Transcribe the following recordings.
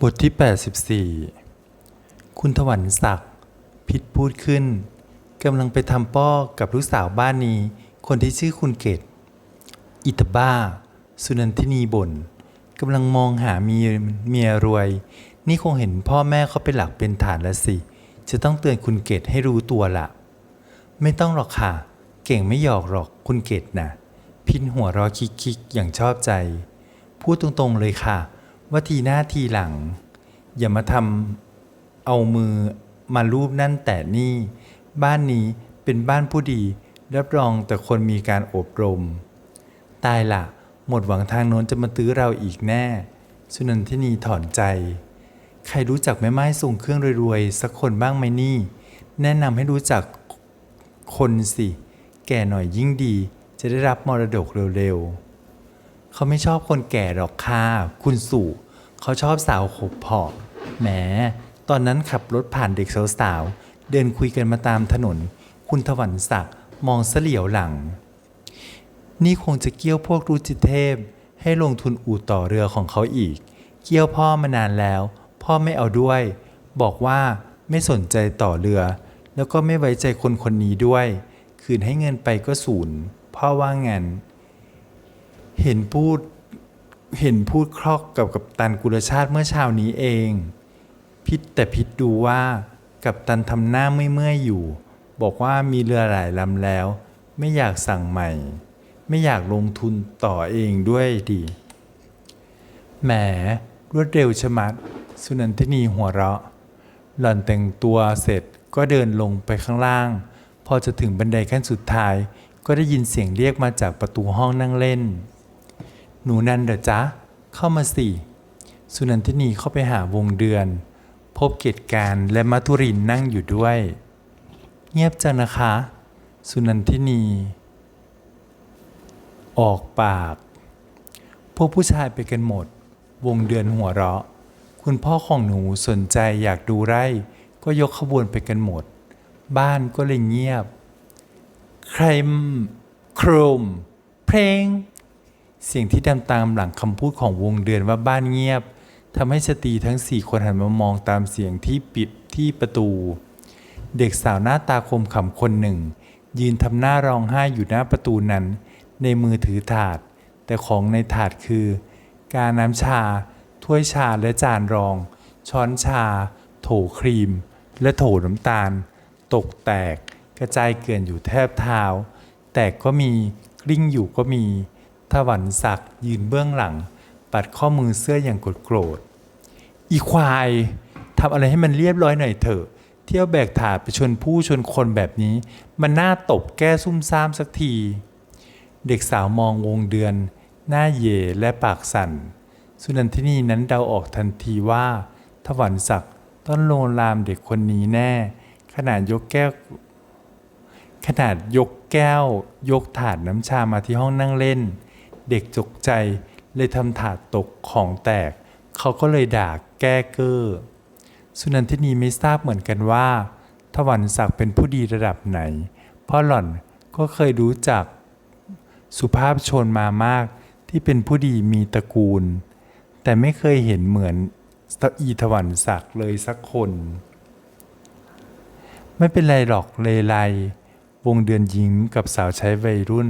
บทที่ 84 คุณถวันศักดิ์พิษพูดขึ้นกำลังไปทำป้อกับลูกสาวบ้านนี้ คนที่ชื่อคุณเกตอิตาบ้า สุนันทินีบ่นกำลังมองหาเมียเมียรวย นี่คงเห็นพ่อแม่เขาเป็นหลักเป็นฐานแล้วสิ จะต้องเตือนคุณเกตให้รู้ตัวละไม่ต้องหรอกค่ะ เก่งไม่หยอกหรอกคุณเกตนะพินหัวรอคิกๆอย่างชอบใจ พูดตรงๆเลยค่ะ ว่าทีหน้าทีหลัง อย่ามาทำเอามือมาลูบนั่นแต่นี่ บ้านนี้เป็นบ้านผู้ดี รับรองแต่คนมีการอบรม ตายละหมดหวังทางโน้นจะมาตื้อเราอีกแน่ สุนันทินีถอนใจ ใครรู้จักแม่ไม้ส่งเครื่องรวยๆ สักคนบ้างไหมนี่ แนะนำให้รู้จักคนสิ แก่หน่อยยิ่งดี จะได้รับมรดกเร็วๆเขาไม่ชอบคนแก่หรอกค่ะคุณสู่ เขาชอบสาวขบเพาะแหม ตอนนั้นขับรถผ่านเด็กสาวๆ เดินคุยกันมาตามถนน คุณถวันศักดิ์มองเสลียวหลัง นี่คงจะเกี้ยวพวกรุจิเทพ ให้ลงทุนอู่ต่อเรือของเขาอีก เกี้ยวพ่อมานานแล้ว พ่อไม่เอาด้วย บอกว่าไม่สนใจต่อเรือ แล้วก็ไม่ไว้ใจคนคนนี้ด้วย คืนให้เงินไปก็ศูนย์พ่อว่างั้นเห็นพูด เห็นพูดครอกกับกัปตันกุลชาติเมื่อเช้านี้เอง พิษแต่พิษดูว่ากัปตันทำหน้าไม่เมื่อยอยู่ บอกว่ามีเรือหลายลำแล้ว ไม่อยากสั่งใหม่ ไม่อยากลงทุนต่อเองด้วยดีแหมรวดเร็วชะมัด สุนันทินีหัวเราะ หล่อนแต่งตัวเสร็จก็เดินลงไปข้างล่าง พอจะถึงบันไดขั้นสุดท้าย ก็ได้ยินเสียงเรียกมาจากประตูห้องนั่งเล่น หนูนันเดอจ๊ะ เข้ามาสิ สุนันทินีเข้าไปหาวงเดือน พบเกตการและมัทุรินนั่งอยู่ด้วย เงียบจังนะคะ สุนันทินี ออกปาก พวกผู้ชายไปกันหมด วงเดือนหัวเราะ คุณพ่อของหนูสนใจอยากดูไร่ ก็ยกขบวนไปกันหมด บ้านก็เลยเงียบ ใครมโครมเพลง สียงที่ดำตามหลังคำพูดของวงเดือนว่าบ้านเงียบทำให้สตรีทั้งสี่คนหันมามองตามเสียงที่ปิดที่ประตู เด็กสาวหน้าตาคมขำคนหนึ่ง ยืนทำหน้าร้องไห้อยู่หน้าประตูนั้น ในมือถือถาด แต่ของในถาดคือ กาน้ำชา ถ้วยชาและจานรอง ช้อนชา โถครีม และโถน้ำตาล ตกแตก กระจายเกลื่อนอยู่แทบเท้า แตกก็มีกลิ้งอยู่ก็มี ถวันศักดิ์ยืนเบื้องหลัง ปัดข้อมือเสื้ออย่างโกรธโกรธอีควายทำอะไรให้มันเรียบร้อยหน่อยเถอะ เที่ยวแบกถาดไปชนผู้ชนคนแบบนี้ มันน่าตบแก้ซุ่มซ่ามสักที เด็กสาวมองวงเดือน หน้าเย่และปากสั่น สุนันทินีนั้นเดาออกทันทีว่าถวันศักดิ์ต้นโลลามเด็กคนนี้แน่ ขนาดยกแก้ว ขนาดยกแก้ว ยกถาดน้ำชามาที่ห้องนั่งเล่น เด็กจกใจเลยทำถาดตกของแตก เขาก็เลยด่าแก้เกอ้อสุนันทินีไม่ทราบเหมือนกันว่าถวันศักดิ์เป็นผู้ดีระดับไหน เพราะหล่อนก็เคยรู้จักสุภาพชนมามากที่เป็นผู้ดีมีตระกูล แต่ไม่เคยเห็นเหมือนอีถวันศักดิ์เลยสักคน ไม่เป็นไรหรอกเลไลวงเดือนยิ้มกับสาวใช้วัยรุ่น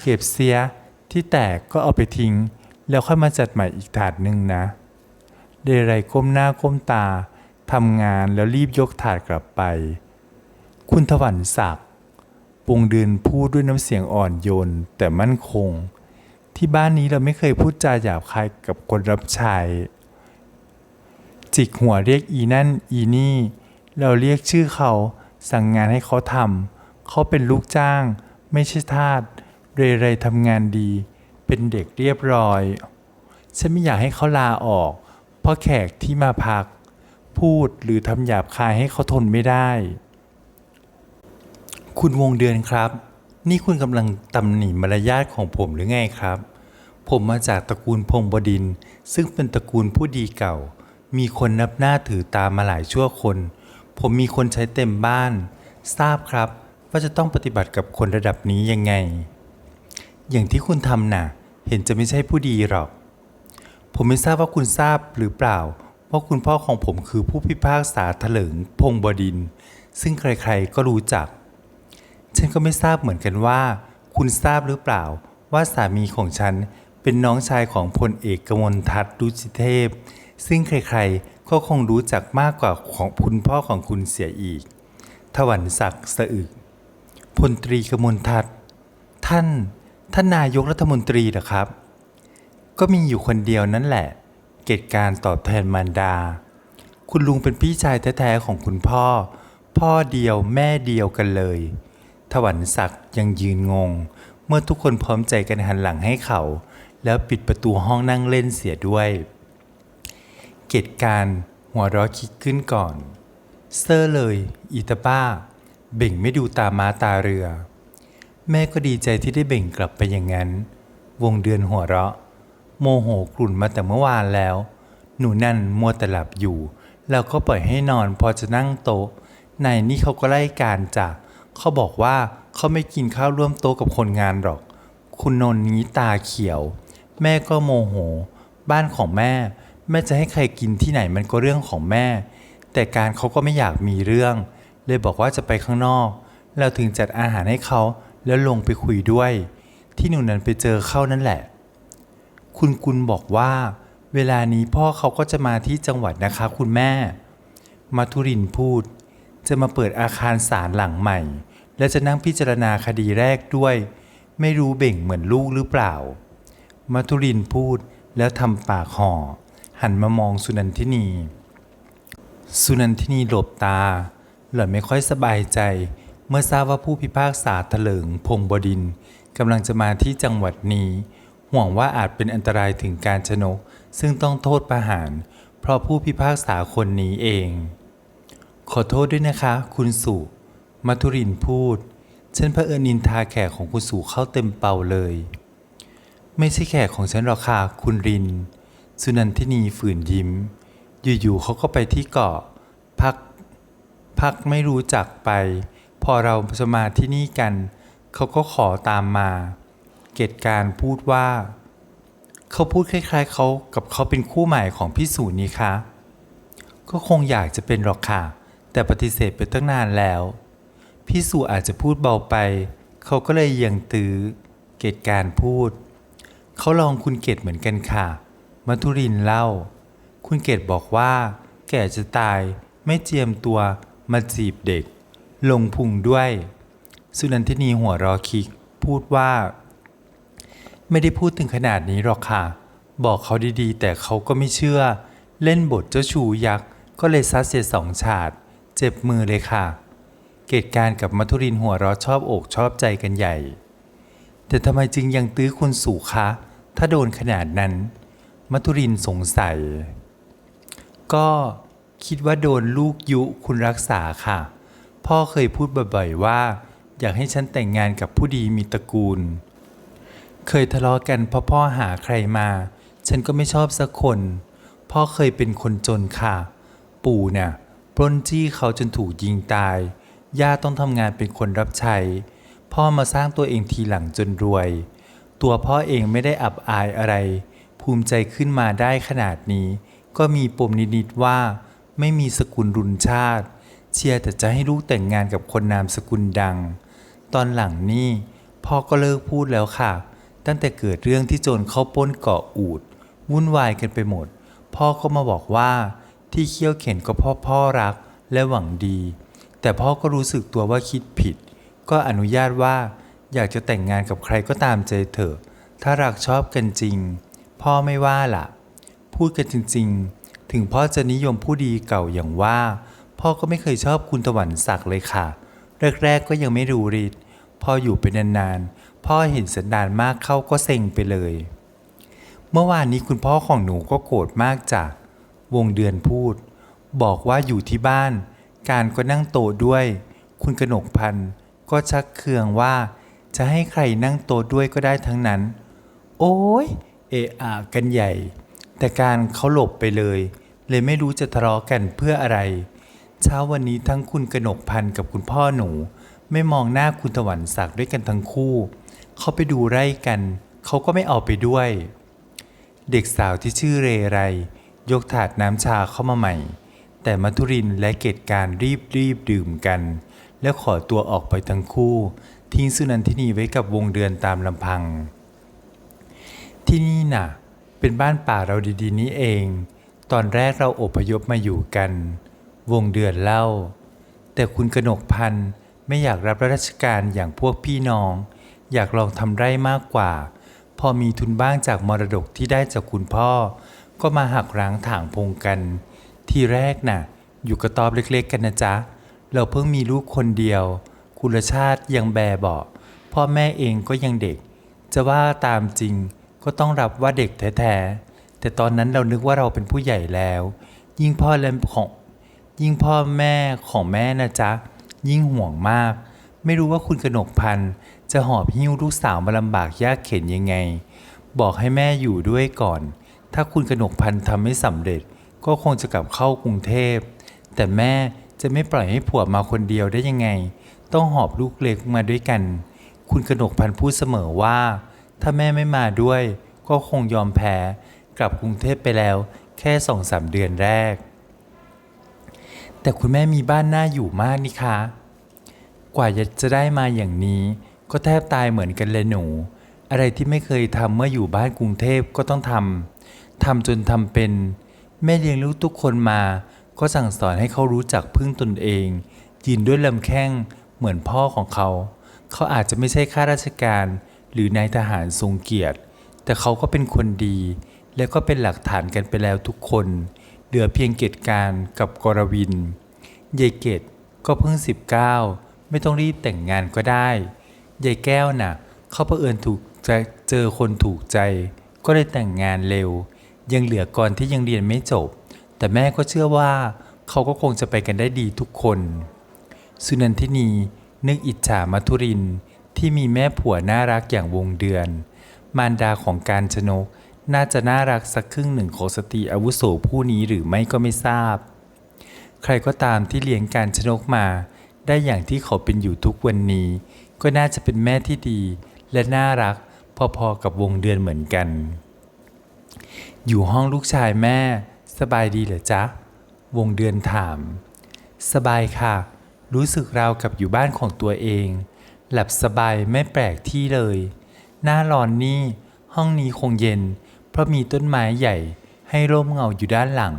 เก็บเสีย ที่แตกก็เอาไปทิ้ง แล้วค่อยมาจัดใหม่อีกถาดหนึ่งนะ เดไรก้มหน้าก้มตาทำงานแล้วรีบยกถาดกลับไป คุณถวันศักดิ์วงเดือนพูดด้วยน้ำเสียงอ่อนโยนแต่มั่นคง ที่บ้านนี้เราไม่เคยพูดจาหยาบคายกับคนรับใช้ จิกหัวเรียกอีนั่นอีนี่ เราเรียกชื่อเขาสั่งงานให้เขาทำเขาเป็นลูกจ้าง ไม่ใช่ทาส เรไรทำงานดี เป็นเด็กเรียบร้อย ฉันไม่อยากให้เขาลาออก เพราะแขกที่มาพัก พูดหรือทำหยาบคายให้เขาทนไม่ได้ คุณวงเดือนครับ นี่คุณกำลังตำหนิมารยาทของผมหรือไงครับ ผมมาจากตระกูลพงบดิน ซึ่งเป็นตระกูลผู้ดีเก่า มีคนนับหน้าถือตามมาหลายชั่วคน ผมมีคนใช้เต็มบ้าน ทราบครับว่าจะต้องปฏิบัติกับคนระดับนี้ยังไง อย่างที่คุณทำน่ะ เห็นจะไม่ใช่ผู้ดีหรอก ผมไม่ทราบว่าคุณทราบหรือเปล่า ว่าคุณพ่อของผมคือผู้พิพากษาเถลิงพงศ์บดิน ซึ่งใครๆก็รู้จัก ฉันก็ไม่ทราบเหมือนกันว่า คุณทราบหรือเปล่า ว่าสามีของฉันเป็นน้องชายของพลเอกกมลทัศน์ดุจิเทพ ซึ่งใครๆก็คงรู้จักมากกว่าของคุณพ่อของคุณเสียอีก ถวันศักดิ์สะอึกพลตรีกมลทัศน์ท่าน ท่านนายกรัฐมนตรีเหรอครับ ก็มีอยู่คนเดียวนั่นแหละ เกิดการตอบแทนมารดา คุณลุงเป็นพี่ชายแท้ๆของคุณพ่อ พ่อเดียวแม่เดียวกันเลย ถวันศักดิ์ยังยืนงง เมื่อทุกคนพร้อมใจกันหันหลังให้เขา แล้วปิดประตูห้องนั่งเล่นเสียด้วย เกิดการหัวเราะคิกขึ้นก่อน เซอร์เลย อีตาป้า เบ่งไม่ดูตาม้าตาเรือ แม่ก็ดีใจที่ได้เบ่งกลับไปอย่างนั้น วงเดือนหัวเราะ โมโหกลุ่นมาแต่เมื่อวานแล้ว หนูนั่นมัวแต่หลับอยู่ แล้วก็ปล่อยให้นอนพอจะนั่งโต๊ะนายนี่เขาก็ไล่การจากเขาบอกว่าเขาไม่กินข้าวร่วมโต๊ะกับคนงานหรอก คุณนนท์นี้ตาเขียว แม่ก็โมโห บ้านของแม่ แม่จะให้ใครกินที่ไหนมันก็เรื่องของแม่ แต่การเขาก็ไม่อยากมีเรื่อง เลยบอกว่าจะไปข้างนอก แล้วถึงจัดอาหารให้เขา แล้วลงไปคุยด้วย ที่หนูนั้นไปเจอเข้านั่นแหละ คุณกุลบอกว่า เวลานี้พ่อเขาก็จะมาที่จังหวัดนะคะคุณแม่ มาทุรินพูด จะมาเปิดอาคารศาลหลังใหม่ และจะนั่งพิจารณาคดีแรกด้วย ไม่รู้เบ่งเหมือนลูกหรือเปล่า มาทุรินพูดแล้วทำปากห่อ หันมามองสุนันทินีสุนันทินีหลบตา หล่อนไม่ค่อยสบายใจ เมื่อทราบว่าผู้พิพากษาเถลิงพงศ์บดินกำลังจะมาที่จังหวัดนี้ ห่วงว่าอาจเป็นอันตรายถึงการชนก ซึ่งต้องโทษประหาร เพราะผู้พิพากษาคนนี้เอง ขอโทษด้วยนะคะ คุณสุมัทุรินพูด ฉันเผอิญนินทาแขกของคุณสุเข้าเต็มเป่าเลย ไม่ใช่แขกของฉันหรอกค่ะคุณริน สุนันทินีฝืนยิ้ม อยู่ๆเขาก็ไปที่เกาะ พัก พักไม่รู้จักไป พอเราจะมาที่นี่กัน เขาก็ขอตามมา เกตการพูดว่า เขาพูดคล้าย ๆ เขากับเขาเป็นคู่ใหม่ของพี่สูนี่คะ ก็คงอยากจะเป็นหรอกค่ะ แต่ปฏิเสธไปตั้งนานแล้ว พี่สุอาจจะพูดเบาไป เขาก็เลยยังตื้อ เกตการพูด เขาลองคุณเกตเหมือนกันค่ะ มัทุรินเล่า คุณเกตบอกว่า แก่จะตายไม่เจียมตัวมาจีบเด็ก ลงพุงด้วย สุนันทินีหัวรอคิก พูดว่า ไม่ได้พูดถึงขนาดนี้หรอกค่ะ บอกเขาดีๆ แต่เขาก็ไม่เชื่อ เล่นบทเจ้าชูยักษ์ ก็เลยซัดเสียสองฉาด เจ็บมือเลยค่ะ เกตการกับมัทุรินหัวเราะชอบอกชอบใจกันใหญ่ แต่ทำไมจึงยังตื้อคุณสู่คะ ถ้าโดนขนาดนั้น มัทุรินสงสัย ก็คิดว่าโดนลูกยุคุณรักษาค่ะ พ่อเคยพูดบ่อยๆว่า อยากให้ฉันแต่งงานกับผู้ดีมีตระกูล เคยทะเลาะกันเพราะพ่อหาใครมา ฉันก็ไม่ชอบสักคน พ่อเคยเป็นคนจนค่ะ ปู่เนี่ย ปล้นจี้เขาจนถูกยิงตาย ย่าต้องทำงานเป็นคนรับใช้ พ่อมาสร้างตัวเองทีหลังจนรวย ตัวพ่อเองไม่ได้อับอายอะไร ภูมิใจขึ้นมาได้ขนาดนี้ ก็มีปมนิดๆว่า ไม่มีสกุลรุนชาติ เชียร์แต่จะให้ลูกแต่งงานกับคนนามสกุลดัง ตอนหลังนี่พ่อก็เลิกพูดแล้วค่ะ ตั้งแต่เกิดเรื่องที่โจรเข้าป้นเกาะอูด วุ่นวายกันไปหมด พ่อก็มาบอกว่าที่เคี่ยวเข็นก็เพ่อพ่อรักและหวังดี แต่พ่อก็รู้สึกตัวว่าคิดผิด ก็อนุญาตว่าอยากจะแต่งงานกับใครก็ตามใจเถอะ ถ้ารักชอบกันจริง พ่อไม่ว่าล่ะ พูดกันจริง ๆ ถึงพ่อจะนิยมผู้ดีเก่าอย่างว่า พ่อก็ไม่เคยชอบคุณตะวันศักดิ์เลยค่ะ แรกๆก็ยังไม่รู้ฤทธิ์พออยู่ไปนานๆ พ่อเห็นสันดานมากเข้าก็เซ็งไปเลย เมื่อวานนี้คุณพ่อของหนูก็โกรธมากจากวงเดือนพูด บอกว่าอยู่ที่บ้าน การก็นั่งโต๊ะด้วย คุณกนกพันธ์ก็ชักเคืองว่า จะให้ใครนั่งโต๊ะด้วยก็ได้ทั้งนั้น โอ้ยเอะอะกันใหญ่ แต่การเขาหลบไปเลย เลยไม่รู้จะทะเลาะกันเพื่ออะไร เช้าวันนี้ทั้งคุณกนกพันธ์กับคุณพ่อหนู ไม่มองหน้าคุณตะวันศักดิ์ด้วยกันทั้งคู่ เขาไปดูไร่กัน เขาก็ไม่เอาไปด้วย เด็กสาวที่ชื่อเรไร ยกถาดน้ำชาเข้ามาใหม่ แต่มัทุรินและเกตการรีบรีบดื่มกัน แล้วขอตัวออกไปทั้งคู่ ทิ้งสุนันทินีไว้กับวงเดือนตามลำพัง ที่นี่น่ะ เป็นบ้านป่าเราดีๆนี้เอง ตอนแรกเราอพยพมาอยู่กัน วงเดือนเล่า แต่คุณกนกพันธ์ไม่อยากรับราชการอย่างพวกพี่น้อง อยากลองทำไร่มากกว่า พอมีทุนบ้างจากมรดกที่ได้จากคุณพ่อ ก็มาหักร้างถางพงกัน ที่แรกน่ะ อยู่กระตอบเล็กๆ กันนะจ๊ะ เราเพิ่งมีลูกคนเดียว คุณชาติยังแบเบาพ่อแม่เองก็ยังเด็ก จะว่าตามจริงก็ต้องรับว่าเด็กแท้ๆแต่ตอนนั้นเรานึกว่าเราเป็นผู้ใหญ่แล้ว ยิ่งพ่อและของ ยิ่งพ่อแม่ของแม่นะจ๊ะ ยิ่งห่วงมาก ไม่รู้ว่าคุณกนกพันธ์จะหอบหิ้วลูกสาวมาลำบากยากเข็นยังไง บอกให้แม่อยู่ด้วยก่อน ถ้าคุณกนกพันธ์ทำไม่สำเร็จ ก็คงจะกลับเข้ากรุงเทพ แต่แม่จะไม่ปล่อยให้ผัวมาคนเดียวได้ยังไง ต้องหอบลูกเล็กมาด้วยกัน คุณกนกพันธ์พูดเสมอว่า ถ้าแม่ไม่มาด้วย ก็คงยอมแพ้ กลับกรุงเทพไปแล้ว แค่สองสามเดือนแรก แต่คุณแม่มีบ้านน่าอยู่มากนี่คะ กว่าจะได้มาอย่างนี้ ก็แทบตายเหมือนกันเลยหนู อะไรที่ไม่เคยทำเมื่ออยู่บ้านกรุงเทพก็ต้องทำทำจนทำเป็น แม่เลี้ยงลูกทุกคนมา ก็สั่งสอนให้เขารู้จักพึ่งตนเองยืนด้วยลำแข้งเหมือนพ่อของเขา เขาอาจจะไม่ใช่ข้าราชการ หรือนายทหารทรงเกียรติ แต่เขาก็เป็นคนดี แล้วก็เป็นหลักฐานกันไปแล้วทุกคน เหลือเพียงเกตการกับกรวินยายเกดก็เพิ่ง 19 ไม่ต้องรีบแต่งงานก็ได้ยายแก้วน่ะเขาเผอิญถูกใจเจอคนถูกใจ ก็เลยแต่งงานเร็ว ยังเหลือกรที่ยังเรียนไม่จบ แต่แม่ก็เชื่อว่าเขาก็คงจะไปกันได้ดีทุกคน สุนันทินีนึกอิจฉามัทุรินที่มีแม่ผัวน่ารักอย่างวงเดือน มารดาของการชนก น่าจะน่ารักสักครึ่งหนึ่งของสตรีอาวุโสผู้นี้หรือไม่ก็ไม่ทราบ ใครก็ตามที่เลี้ยงการชนกมา ได้อย่างที่เขาเป็นอยู่ทุกวันนี้ ก็น่าจะเป็นแม่ที่ดี และน่ารักพอๆกับวงเดือนเหมือนกัน อยู่ห้องลูกชายแม่ สบายดีเหรอจ๊ะ วงเดือนถาม สบายค่ะ รู้สึกราวกับอยู่บ้านของตัวเอง หลับสบายไม่แปลกที่เลย หน้าร้อนนี่ ห้องนี้คงเย็น ราะมีต้นไม้ใหญ่ให้ร่มเงาอยู่ด้านหลัง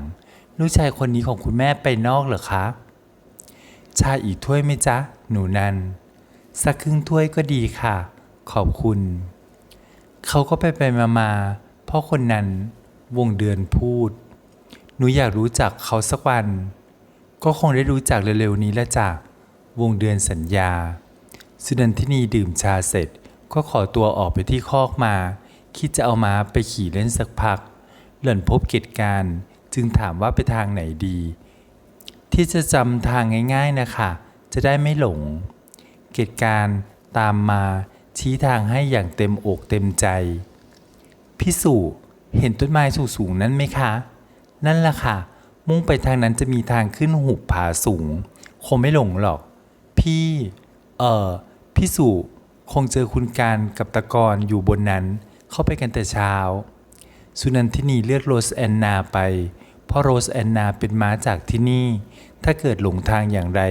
ลูกชายคนนี้ของคุณแม่ไปนอกเหรอคะ ชาอีกถ้วยไหมจ๊ะ หนูนัน สักครึ่งถ้วยก็ดีค่ะ ขอบคุณ เขาก็ไปไปมามาพ่อคนนั้นวงเดือนพูด หนูอยากรู้จักเขาสักวัน ก็คงได้รู้จักเร็วๆนี้แล้วจ้ะวงเดือนสัญญา สุนันทินีดื่มชาเสร็จก็ขอตัวออกไปที่คอกมา คิดจะเอาม้าไปขี่เล่นสักพัก หล่อนพบเกตการณ์จึงถามว่าไปทางไหนดี ที่จะจำทางง่ายๆนะคะ จะได้ไม่หลง เกตการณ์ตามมาชี้ทางให้อย่างเต็มอกเต็มใจพี่สุเห็นต้นไม้สูงๆนั้นไหมคะ นั่นแหละค่ะ มุ่งไปทางนั้นจะมีทางขึ้นหุบผาสูง คงไม่หลงหรอก พี่ เอ่อพี่สุคงเจอคุณการกับตะกอนอยู่บนนั้น เข้าไปกันแต่เช้า สุนันทินีเลือกโรสแอนนาไป เพราะโรสแอนนาเป็นม้าจากที่นี่ ถ้าเกิดหลงทางอย่างไร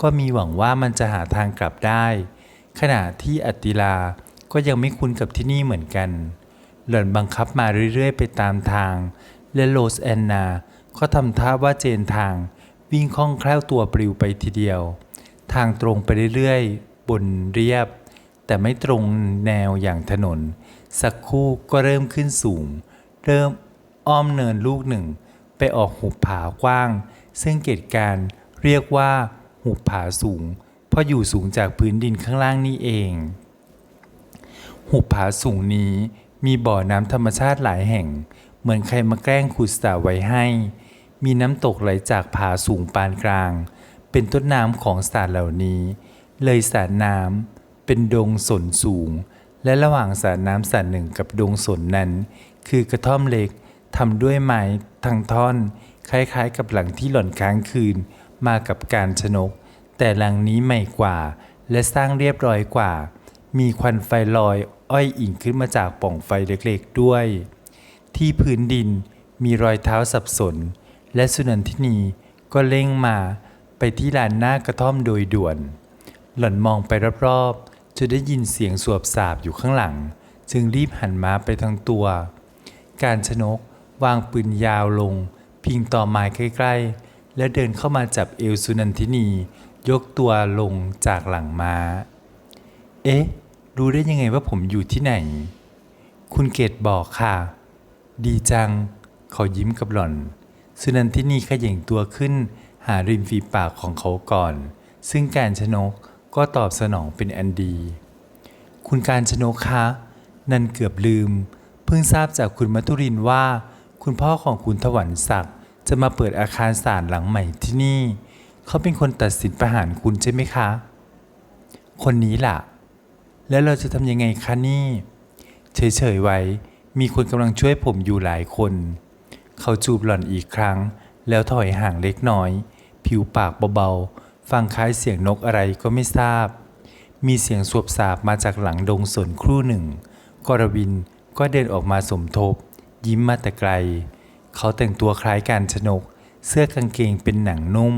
ก็มีหวังว่ามันจะหาทางกลับได้ ขณะที่อัติลาก็ยังไม่คุ้นกับที่นี่เหมือนกัน หล่อนบังคับมาเรื่อยๆ ไปตามทาง และโรสแอนนาก็ทำท่าว่าเจนทาง วิ่งคล่องแคล่วตัวปลิวไปทีเดียว ทางตรงไปเรื่อยๆ บนเรียบ แต่ไม่ตรงแนวอย่างถนน สักครู่ก็เริ่มขึ้นสูง เริ่มอ้อมเนินลูกหนึ่ง ไปออกหุบผากว้าง ซึ่งเกตการเรียกว่า หุบผาสูง เพราะอยู่สูงจากพื้นดินข้างล่างนี่เอง หุบผาสูงนี้มีบ่อน้ำธรรมชาติหลายแห่ง เหมือนใครมาแกล้งขุดสระไว้ให้ มีน้ำตกไหลจากผาสูงปานกลาง เป็นต้นน้ำของสระเหล่านี้ เลยสระน้ำเป็นดงสนสูง และระหว่างสระน้ำสระหนึ่งกับดงสนนั้น คือกระท่อมเล็กทำด้วยไม้ทังท่อน คล้ายๆ กับหลังที่หล่อนค้างคืน มากับการชนก แต่หลังนี้ใหม่กว่า และสร้างเรียบร้อยกว่า มีควันไฟลอยอ้อยอิงขึ้นมาจากป่องไฟเล็กๆด้วย ที่พื้นดินมีรอยเท้าสับสน และสุนันทินีก็เร่งมาไปที่ลานหน้ากระท่อมโดยด่วน หล่อนมองไปรอบๆ จนได้ยินเสียงสวบสาบอยู่ข้างหลัง จึงรีบหันมาไปทางตัว การชนกวางปืนยาวลง พิงต่อไม้ใกล้ ๆ และเดินเข้ามาจับเอวสุนันทินี ยกตัวลงจากหลังม้า เอ๊ะ รู้ได้ยังไงว่าผมอยู่ที่ไหน คุณเกตบอกค่ะ ดีจัง เขายิ้มกับหล่อน สุนันทินีขย่งตัวขึ้นหาริมฝีปากของเขาก่อน ซึ่งการชนก ก็ตอบสนองเป็นอันดี คุณการชนกคะ นันเกือบลืม เพิ่งทราบจากคุณมัทุรินว่า คุณพ่อของคุณถวันศักดิ์จะมาเปิดอาคารศาลหลังใหม่ที่นี่ เขาเป็นคนตัดสินประหารคุณใช่ไหมคะ คนนี้ล่ะ แล้วเราจะทำยังไงคะนี่ เฉยๆไว้ มีคนกำลังช่วยผมอยู่หลายคน เขาจูบหล่อนอีกครั้ง แล้วถอยห่างเล็กน้อย ผิวปากเบาๆ ฟังคล้ายเสียงนกอะไรก็ไม่ทราบ มีเสียงสวบสาบมาจากหลังดงสนครู่หนึ่ง กรวินก็เดินออกมาสมทบ ยิ้มมาแต่ไกล เขาแต่งตัวคล้ายการชนก เสื้อกางเกงเป็นหนังนุ่ม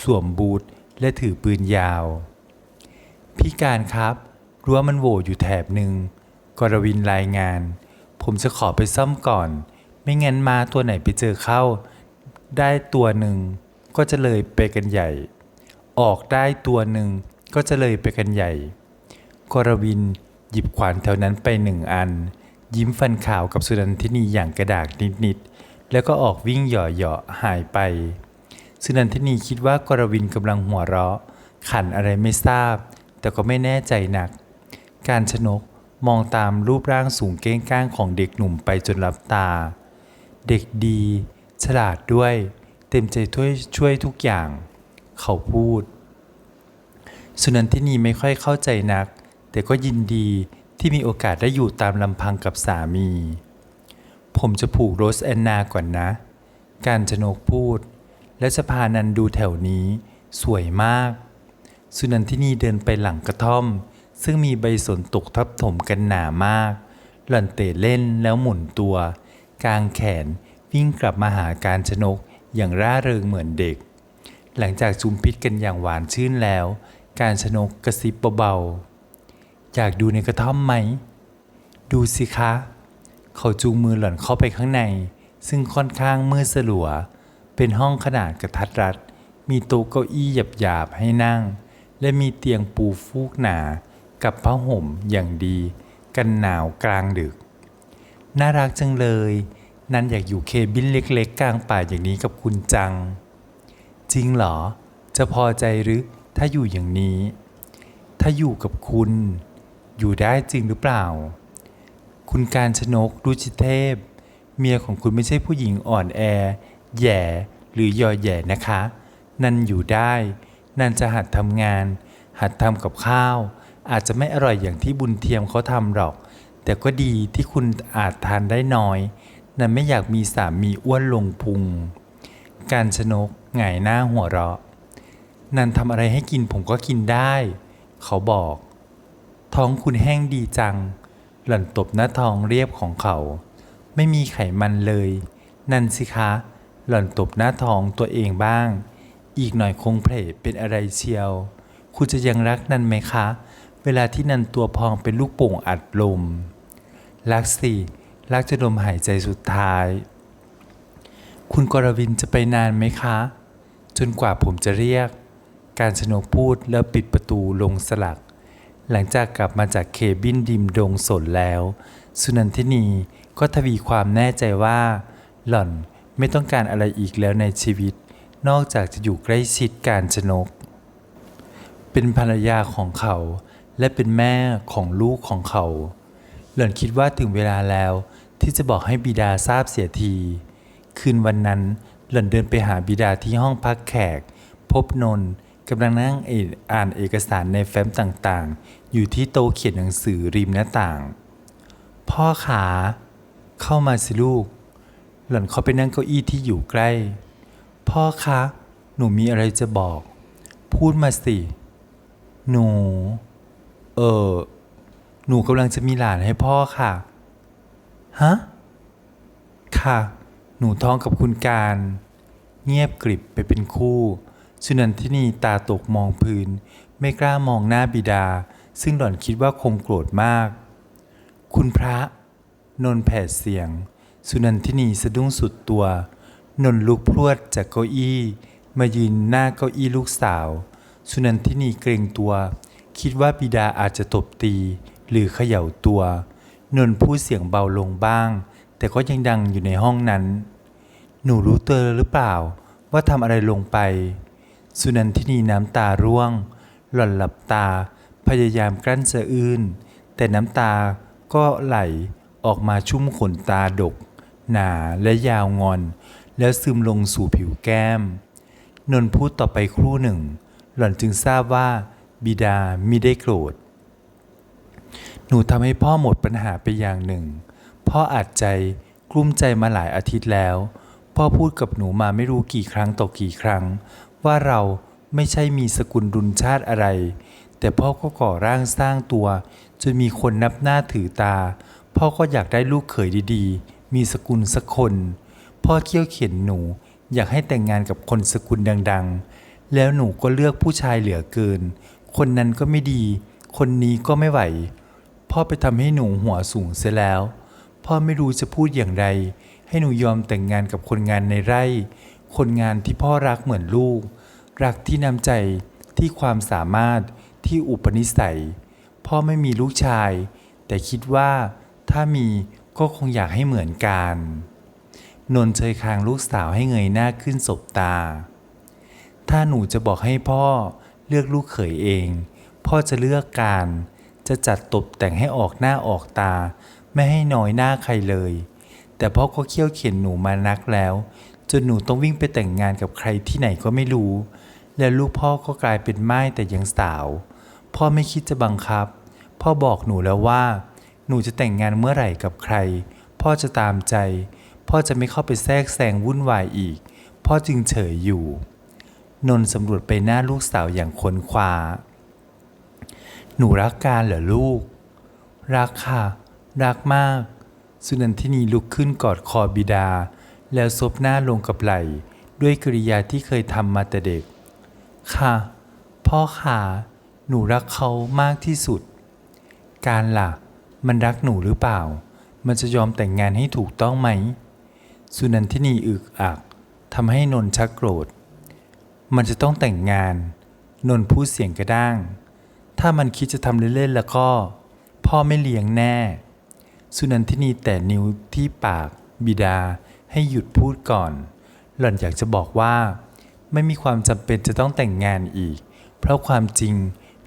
สวมบูทและถือปืนยาว พี่การครับรั้วมันโหวอยู่แถบหนึ่งกรวินรายงาน ผมจะขอไปซ่อมก่อน ไม่งั้นมาตัวไหนไปเจอเข้า ได้ตัวหนึ่งก็จะเลยไปกันใหญ่ ออกได้ตัวหนึ่งก็จะเลยไปกันใหญ่กรวินหยิบขวานแถวนั้นไปหนึ่งอัน ยิ้มฟันขาวกับสุนันทินีอย่างกระดากนิดๆแล้วก็ออกวิ่งเหยาะๆหายไป สุนันทินีคิดว่ากรวินกำลังหัวเราะ ขันอะไรไม่ทราบ แต่ก็ไม่แน่ใจหนัก การชนกมองตามรูปร่างสูงเก้งก้างของเด็กหนุ่มไปจนลับตา เด็กดี ฉลาดด้วย เต็มใจช่วยช่วยทุกอย่าง เขาพูด สุนันทินีไม่ค่อยเข้าใจนัก แต่ก็ยินดีที่มีโอกาสได้อยู่ตามลำพังกับสามี ผมจะผูกโรสแอนนาก่อนนะ การชนกพูด และจะพานันดูแถวนี้ สวยมาก สุนันทินีเดินไปหลังกระท่อม ซึ่งมีใบสนตกทับถมกันหนามาก หล่อนเตะเล่นแล้วหมุนตัว กลางแขนวิ่งกลับมาหาการชนกอย่างร่าเริงเหมือนเด็ก หลังจากจุมพิษกันอย่างหวานชื่นแล้ว การชนกกระซิบเบาๆ อยากดูในกระท่อมไหม ดูสิคะ เขาจูงมือหล่อนเข้าไปข้างใน ซึ่งค่อนข้างมืดสลัว เป็นห้องขนาดกระทัดรัด มีโต๊ะเก้าอี้หยาบๆให้นั่ง และมีเตียงปูฟูกหนา กับผ้าห่มอย่างดี กันหนาวกลางดึก น่ารักจังเลย นันอยากอยู่เคบินเล็กๆ กลางป่าอย่างนี้กับคุณจัง จริงเหรอ จะพอใจหรือถ้าอยู่อย่างนี้ ถ้าอยู่กับคุณ อยู่ได้จริงหรือเปล่า คุณการชนกรุจิเทพ เมียของคุณไม่ใช่ผู้หญิงอ่อนแอ แย่หรือยอแย่นะคะ นันอยู่ได้ นันจะหัดทำงาน หัดทำกับข้าว อาจจะไม่อร่อยอย่างที่บุญเทียมเขาทำหรอก แต่ก็ดีที่คุณอาจทานได้น้อย นันไม่อยากมีสามีอ้วนลงพุง การชนก หงายหน้าหัวเราะ นันทำอะไรให้กินผมก็กินได้ เขาบอก ท้องคุณแห้งดีจัง หล่อนตบหน้าท้องเรียบของเขา ไม่มีไขมันเลย นันสิคะ หล่อนตบหน้าท้องตัวเองบ้าง อีกหน่อยคงเพลเป็นอะไรเชียว คุณจะยังรักนันไหมคะ เวลาที่นันตัวพองเป็นลูกโป่งอัดลม รักสิรักจะลมหายใจสุดท้าย คุณกรวินจะไปนานไหมคะ จนกว่าผมจะเรียก การชนกพูดแล้วปิดประตูลงสลัก หลังจากกลับมาจากเคบินดิมดงสนแล้ว สุนันทินีก็ทวีความแน่ใจว่า หล่อนไม่ต้องการอะไรอีกแล้วในชีวิต นอกจากจะอยู่ใกล้ชิดการชนก เป็นภรรยาของเขา และเป็นแม่ของลูกของเขา หล่อนคิดว่าถึงเวลาแล้วที่จะบอกให้บิดาทราบเสียที คืนวันนั้น หล่อนเดินไปหาบิดาที่ห้องพักแขก พบนน์กำลังนั่งอ่านเอกสารในแฟ้มต่างๆ อยู่ที่โต๊ะเขียนหนังสือริมหน้าต่าง พ่อขา เข้ามาสิลูก หล่อนเข้าไปนั่งเก้าอี้ที่อยู่ใกล้ พ่อคะ หนูมีอะไรจะบอก พูดมาสิ หนู เออ หนูกำลังจะมีหลานให้พ่อค่ะ ฮะ ค่ะ หนูท้องกับคุณการ เงียบกริบไปเป็นคู่สุนันทินีตาตกมองพื้น ไม่กล้ามองหน้าบิดา ซึ่งหล่อนคิดว่าคงโกรธมาก คุณพระ นนท์แผดเสียง สุนันทินีสะดุ้งสุดตัว นนท์ลุกพรวดจากเก้าอี้ มายืนหน้าเก้าอี้ลูกสาว สุนันทินีเกรงตัว คิดว่าบิดาอาจจะตบตี หรือเขย่าตัว นนท์พูดเสียงเบาลงบ้าง แต่ก็ยังดังอยู่ในห้องนั้น หนูรู้ตัวหรือเปล่า ว่าทำอะไรลงไป สุนันทินีน้ำตาร่วง หล่อนหลับตา พยายามกลั้นสะอื้น แต่น้ำตาก็ไหลออกมาชุ่มขนตาดก หนาและยาวงอน แล้วซึมลงสู่ผิวแก้ม นนท์พูดต่อไปครู่หนึ่ง หล่อนจึงทราบว่าบิดามิได้โกรธ หนูทำให้พ่อหมดปัญหาไปอย่างหนึ่ง พ่ออาจใจกลุ้มใจมาหลายอาทิตย์แล้ว พ่อพูดกับหนูมาไม่รู้กี่ครั้งต่อกี่ครั้ง ว่าเราไม่ใช่มีสกุลรุนชาติอะไร แต่พ่อก็ก่อร่างสร้างตัว จนมีคนนับหน้าถือตา พ่อก็อยากได้ลูกเขยดีๆ มีสกุลสักคน พ่อเคี่ยวเข็นหนู อยากให้แต่งงานกับคนสกุลดังๆ แล้วหนูก็เลือกผู้ชายเหลือเกิน คนนั้นก็ไม่ดี คนนี้ก็ไม่ไหว พ่อไปทำให้หนูหัวสูงเสียแล้ว พ่อไม่รู้จะพูดอย่างไร ให้หนูยอมแต่งงานกับคนงานในไร่ คนงานที่พ่อรักเหมือนลูก รักที่น้ำใจที่ความสามารถที่อุปนิสัย พ่อไม่มีลูกชาย แต่คิดว่าถ้ามีก็คงอยากให้เหมือนกันนนท์เชยคางลูกสาวให้เงยหน้าขึ้นสบตา ถ้าหนูจะบอกให้พ่อเลือกลูกเขยเอง พ่อจะเลือกการ จะจัดตกแต่งให้ออกหน้าออกตา ไม่ให้น้อยหน้าใครเลย แต่พ่อก็เคี่ยวเข็นหนูมานักแล้ว จนหนูต้องวิ่งไปแต่งงานกับใครที่ไหนก็ไม่รู้ แล้วลูกพ่อก็กลายเป็นไม้แต่ยังสาว พ่อไม่คิดจะบังคับ พ่อบอกหนูแล้วว่า หนูจะแต่งงานเมื่อไหร่กับใคร พ่อจะตามใจ พ่อจะไม่เข้าไปแทรกแซงวุ่นวายอีก พ่อจึงเฉยอยู่ นนท์สำรวจไปหน้าลูกสาวอย่างค้นคว้าหนูรักการเหรอลูก รักค่ะ รักมาก สุนันทินีลุกขึ้นกอดคอบิดา แล้วซบหน้าลงกับไหล่ด้วยกริยาที่เคยทำมาแต่เด็ก ค่ะ พ่อขาหนูรักเขามากที่สุด การล่ะ มันรักหนูหรือเปล่า มันจะยอมแต่งงานให้ถูกต้องไหม สุนันทินีอึกอักทำให้นนท์ชักโกรธ มันจะต้องแต่งงาน นนท์พูดเสียงกระด้าง ถ้ามันคิดจะทำเล่นๆแล้วก็ พ่อไม่เลี้ยงแน่ สุนันทินีแต่นิ้วที่ปากบิดาให้หยุดพูดก่อน หล่อนอยากจะบอกว่า ไม่มีความจำเป็นจะต้องแต่งงานอีก เพราะความจริง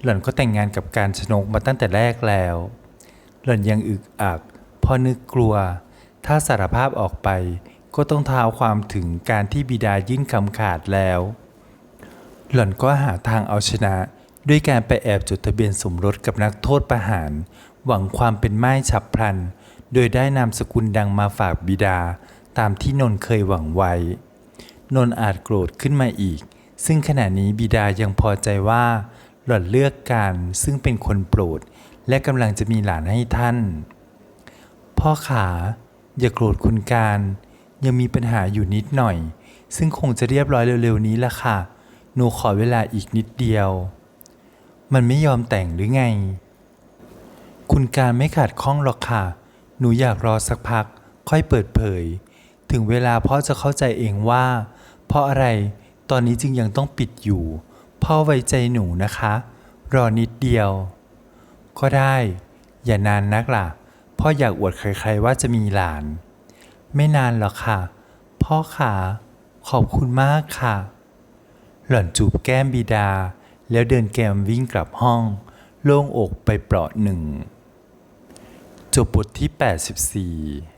หล่อนก็แต่งงานกับการชนกมาตั้งแต่แรกแล้ว หล่อนยังอึกอักเพอนึกกลัว ถ้าสารภาพออกไปก็ต้องท้าวความถึงการที่บิดายื่นคำขาดแล้ว หล่อนก็หาทางเอาชนะ ด้วยการไปแอบจดทะเบียนสมรสกับนักโทษประหาร หวังความเป็นไม้ฉับพลัน โดยได้นามสกุลดังมาฝากบิดา ตามที่นนท์เคยหวังไว้ นนท์อาจโกรธขึ้นมาอีก ซึ่งขณะนี้บิดายังพอใจว่า หล่อนเลือกการซึ่งเป็นคนโปรด และกำลังจะมีหลานให้ท่าน พ่อขา อย่าโกรธคุณการ ยังมีปัญหาอยู่นิดหน่อย ซึ่งคงจะเรียบร้อยเร็วๆนี้ละค่ะหนูขอเวลาอีกนิดเดียว มันไม่ยอมแต่งหรือไง คุณการไม่ขาดข้องหรอกค่ะ หนูอยากรอสักพัก ค่อยเปิดเผย ถึงเวลาพ่อจะเข้าใจเองว่า เพราะอะไรตอนนี้จึงยังต้องปิดอยู่ พ่อไว้ใจหนูนะคะ รอนิดเดียว ก็ได้ อย่านานนักล่ะ พ่ออยากอวดใครๆว่าจะมีหลาน ไม่นานหรอกค่ะ พ่อขาขอบคุณมากค่ะ หล่อนจูบแก้มบิดา แล้วเดินแกมวิ่งกลับห้อง โล่งอกไปเปราะหนึ่ง จบบทที่ 84